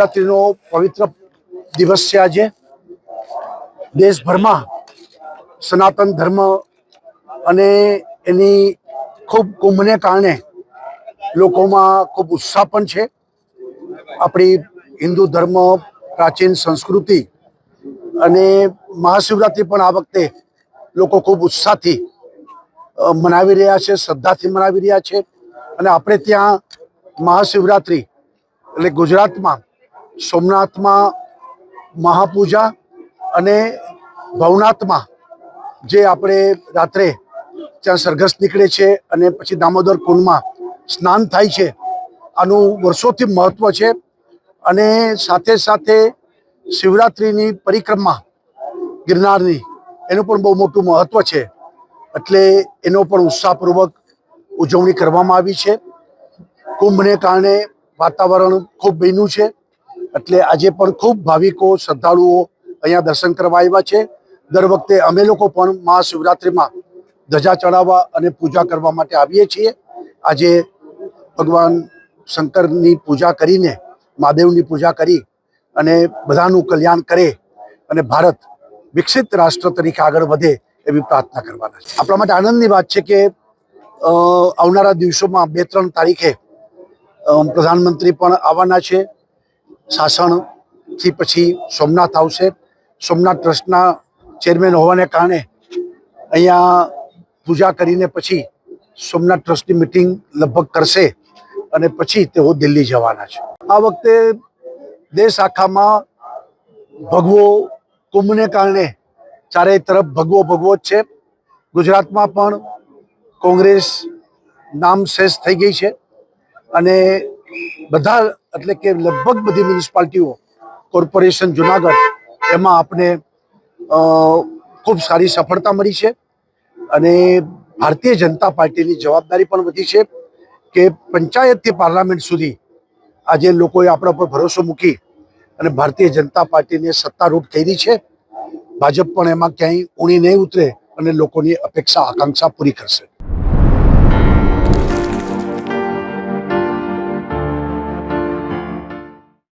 મહાશિવરાત્રિનો પવિત્ર દિવસ છે આજે. દેશભરમાં સનાતન ધર્મ અને એની ખૂબ કુંભને કારણે લોકોમાં ખૂબ ઉત્સાહ પણ છે. આપણી હિન્દુ ધર્મ, પ્રાચીન સંસ્કૃતિ અને મહાશિવરાત્રિ પણ આ વખતે લોકો ખૂબ ઉત્સાહથી મનાવી રહ્યા છે, શ્રદ્ધાથી મનાવી રહ્યા છે. અને આપણે ત્યાં મહાશિવરાત્રિ એટલે ગુજરાતમાં સોમનાથમાં મહાપૂજા અને ભવનાથમાં જે આપણે રાત્રે ત્યાં સરઘસ નીકળે છે અને પછી દામોદર કુંડમાં સ્નાન થાય છે, આનું વર્ષોથી મહત્વ છે. અને સાથે સાથે શિવરાત્રિની પરિક્રમા ગિરનારની, એનું પણ બહુ મોટું મહત્વ છે. એટલે એનો પણ ઉત્સાહપૂર્વક ઉજવણી કરવામાં આવી છે. કુંભને કારણે વાતાવરણ ખૂબ બન્યું છે. એટલે આજે પણ ખૂબ ભાવિકો, શ્રદ્ધાળુઓ અહીંયા દર્શન કરવા આવ્યા છે. દર વખતે અમે લોકો પણ મહાશિવરાત્રિમાં ધજા ચડાવવા અને પૂજા કરવા માટે આવીએ છીએ. આજે ભગવાન શંકરની પૂજા કરીને, મહાદેવની પૂજા કરી અને બધાનું કલ્યાણ કરે અને ભારત વિકસિત રાષ્ટ્ર તરીકે આગળ વધે એવી પ્રાર્થના કરવાના છે. આપણા માટે આનંદની વાત છે કે આવનારા દિવસોમાં બે ત્રણ તારીખે પ્રધાનમંત્રી પણ આવવાના છે. સાસણથી પછી સોમનાથ આવશે. સોમનાથ ટ્રસ્ટના ચેરમેન હોવાને કારણે અહીંયા પૂજા કરીને પછી સોમનાથ ટ્રસ્ટની મિટિંગ લગભગ કરશે અને પછી તેઓ દિલ્હી જવાના છે. આ વખતે દેશ આખામાં ભગવો કુંભને કારણે ચારેય તરફ ભગવો ભગવો જ છે. ગુજરાતમાં પણ કોંગ્રેસ નામ શેષ થઈ ગઈ છે અને બધા એટલે કે લગભગ બધી મ્યુનિસિપાલિટીઓ, કોર્પોરેશન, જુનાગઢ, એમાં આપણે ખૂબ સારી સફળતા મળી છે. અને ભારતીય જનતા પાર્ટીની જવાબદારી પણ વધી છે કે પંચાયતથી પાર્લામેન્ટ સુધી આજે લોકોએ આપણા પર ભરોસો મૂકી અને ભારતીય જનતા પાર્ટીને સત્તારૂઢ કરી છે. ભાજપ પણ એમાં ક્યાંય ઊણી નહીં ઉતરે અને લોકોની અપેક્ષા, આકાંક્ષા પૂરી કરશે.